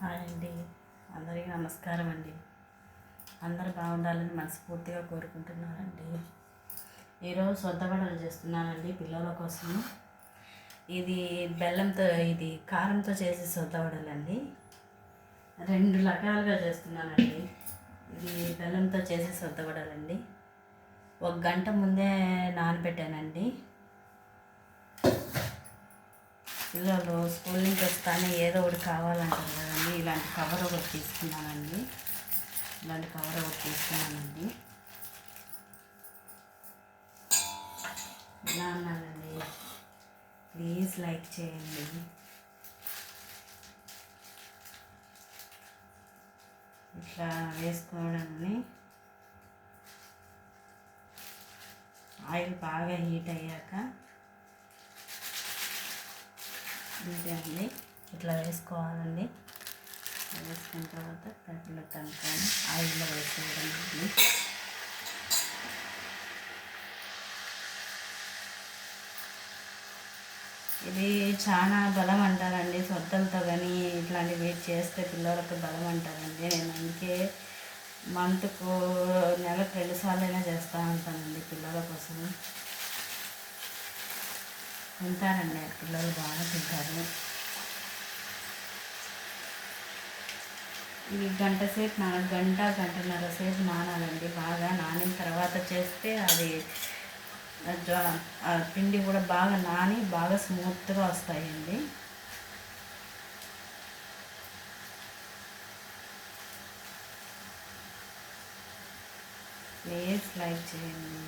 Hi అండి. అందరికీ నమస్కారం అండి. అందరు బాగుండాలని మనస్ఫూర్తిగా కోరుకుంటున్నానండి ఈరోజు సొద్దబడలు చేస్తున్నానండి పిల్లల కోసం. ఇది బెల్లంతో ఇది కారంతో చేసే సొద్దబడలండి రెండు రకాలుగా చేస్తున్నానండి. ఇది బెల్లంతో చేసే సొద్దబడలండి ఒక గంట ముందే నానబెట్టానండి. పిల్లలు స్కూల్ నుంచి వస్తానే ఏదో ఒకటి కావాలంటారు కదండి. ఇలాంటి కవర్ ఒకటి తీసుకున్నానండి. ఇలాంటి కవర్ ఒకటి తీసుకున్నానండి. ఇలా అన్నానండి? ప్లీజ్ లైక్ చేయండి. ఇట్లా వేసుకోవడాన్ని ఆయిల్ బాగా హీట్ అయ్యాక ఇదే అండి. ఇట్లా వేసుకోవాలండి. వేసుకున్న తర్వాత కట్టిలో కనుక్కొని ఆయిల్లో వేసుకోవడం అండి. ఇది చాలా బలం అంటారండి. సొద్దలతో కానీ ఇట్లాంటివి చేస్తే పిల్లలకు బలం అంటారండి. నేను అందుకే మంత్కు నెలకు రెండుసార్లు అయినా చేస్తూ ఉంటానండి పిల్లల కోసం. తింటారండి పిల్లలు బాగా తింటారు. ఇది గంట సేపు నా గంట గంటన్నర సేపు నానాలండి బాగా నానిన తర్వాత చేస్తే అది పిండి కూడా బాగా నాని బాగా స్మూత్గా వస్తాయండి. ప్లీజ్ లైక్ చేయండి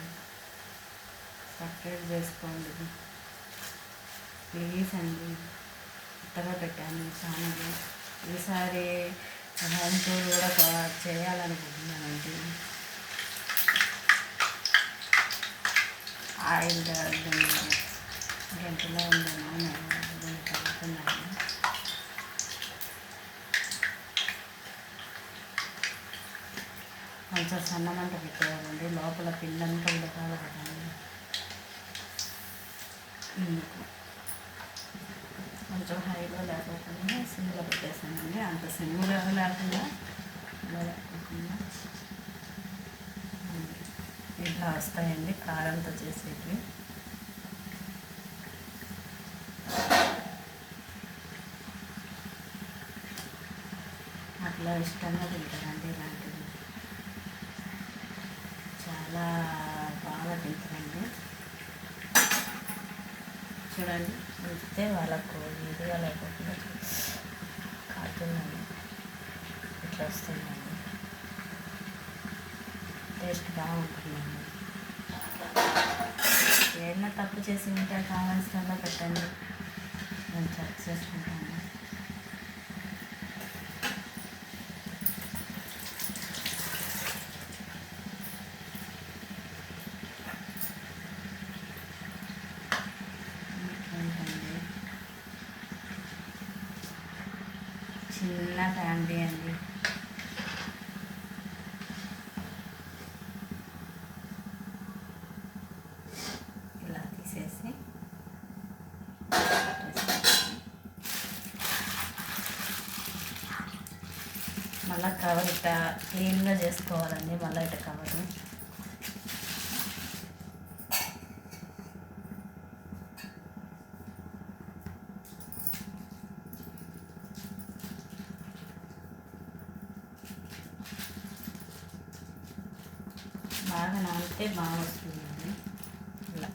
సబ్స్క్రైబ్ చేసుకోండి. ప్లీజ్ అండి కొత్తగా పెట్టాను ఛానల్ ఈసారి హోమ్ టూర్ కూడా కొ- చేయాలనుకుంటున్నానండి. ఆయిల్ గంటలో ఉందను నేను కలుగుతున్నాను కొంచెం సన్నమంట పెట్టేయాలండి. లోపల పిల్లంతా ఉడకాలి కదండి అందుకు కొంచెం హైలో లేకపోకుండా సిమ్లో పెట్టేసానండి అంత సిమ్లో లేకుండా ఇలా ఇట్లా వస్తాయండి కారంతో చేసేవి అట్లా ఇష్టంగా తింటారండి ఇలాంటివి చాలా బాగా తింటారండి. చూడండి. ఉంచితే వాళ్ళకు ఇదిగా లేకుండా కాతుందండి ఇట్లా వస్తున్నాను. టేస్ట్ బాగుంటుందండి. ఏదైనా తప్పు చేసి ఉంటే కావాల్సిన పెట్టండి. నేను చెక్ చేసుకుంటాను. చిన్న ఫ్యామిలీ అండి. ఇలా తీసేసి మళ్ళీ కవర్ ఇట్లా క్లీన్గా చేసుకోవాలండి మళ్ళీ ఇట్లా కవర్ అంటే బాగా వస్తుందండి. ఇలా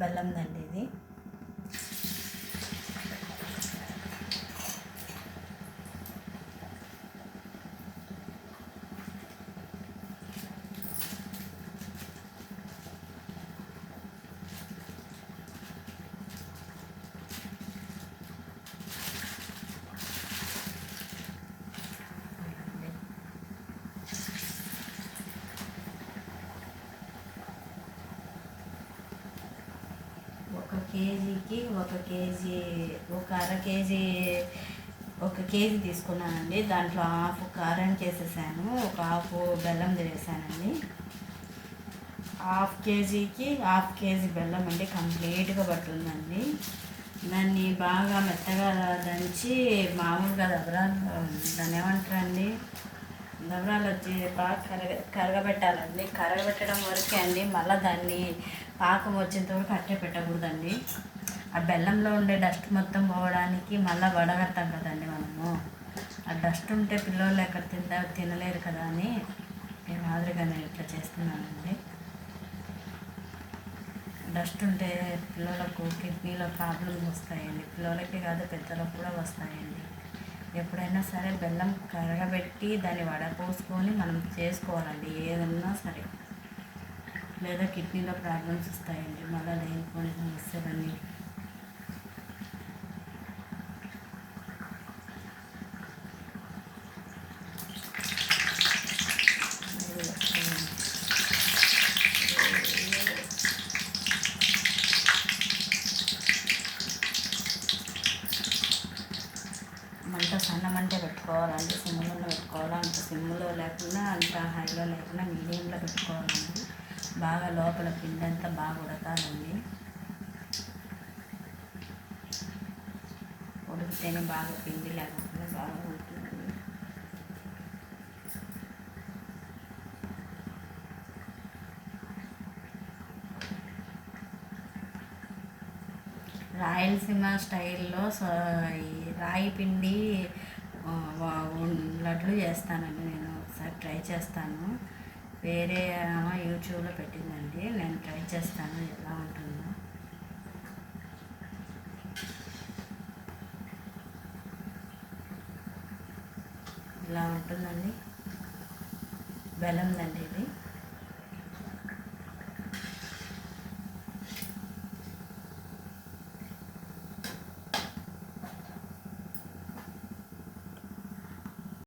బెల్లం దండి ఇది ఒక కేజీకి ఒక కేజీ ఒక అర కేజీ ఒక కేజీ తీసుకున్నానండి. దాంట్లో హాఫ్ కారం చేసేసాను ఒక హాఫ్ బెల్లం తినేసానండి. హాఫ్ కేజీకి హాఫ్ కేజీ బెల్లం అండి కంప్లీట్గా పట్టుందండి. దాన్ని బాగా మెత్తగా దంచి మామూలుగా దబరా దాన్ని ఏమంటారండి? దబరాలు వచ్చి బాగా కరగ కరగబెట్టాలండి. కరగబెట్టడం వరకే అండి మళ్ళీ దాన్ని పాకం వచ్చేంత వరకు అట్టే పెట్టకూడదండి. ఆ బెల్లంలో ఉండే డస్ట్ మొత్తం పోవడానికి మళ్ళీ వడగడతాం కదండి మనము. ఆ డస్ట్ ఉంటే పిల్లలు ఎక్కడ తిందా తినలేరు కదా అని ఈ మాదిరిగా నేను ఇట్లా చేస్తున్నానండి. డస్ట్ ఉంటే పిల్లలకు కిడ్నీలో ప్రాబ్లమ్స్ వస్తాయండి. పిల్లలకి కాదు పెద్దలకు కూడా వస్తాయండి. ఎప్పుడైనా సరే బెల్లం కరగబెట్టి దాన్ని వడపోసుకొని మనం చేసుకోవాలండి ఏదన్నా సరే. లేదా కిడ్నీలో ప్రాబ్లమ్స్ వస్తాయండి మళ్ళీ లేనిపోని సమస్యలన్నీ. మంట సన్న మంట పెట్టుకోవాలండి సిమ్లో పెట్టుకోవాలి? అంత సిమ్లో లేకుండా అంత హైలో లేకుండా మీడియంలో పెట్టుకోవాలండి బాగా లోపల పిండి అంతా బాగా ఉడకాలండి. ఉడికితేనే బాగా పిండి లేకుండా బాగా ఉంటుంది రాయలసీమ స్టైల్లో స- రాయి పిండి లడ్లు చేస్తానండి నేను. ఒకసారి ట్రై చేస్తాను. వేరే యూట్యూబ్లో పెట్టిందండి. నేను ట్రై చేస్తాను ఎలా ఉంటుందో. ఇలా ఉంటుందండి? బెల్లందండి ఇది.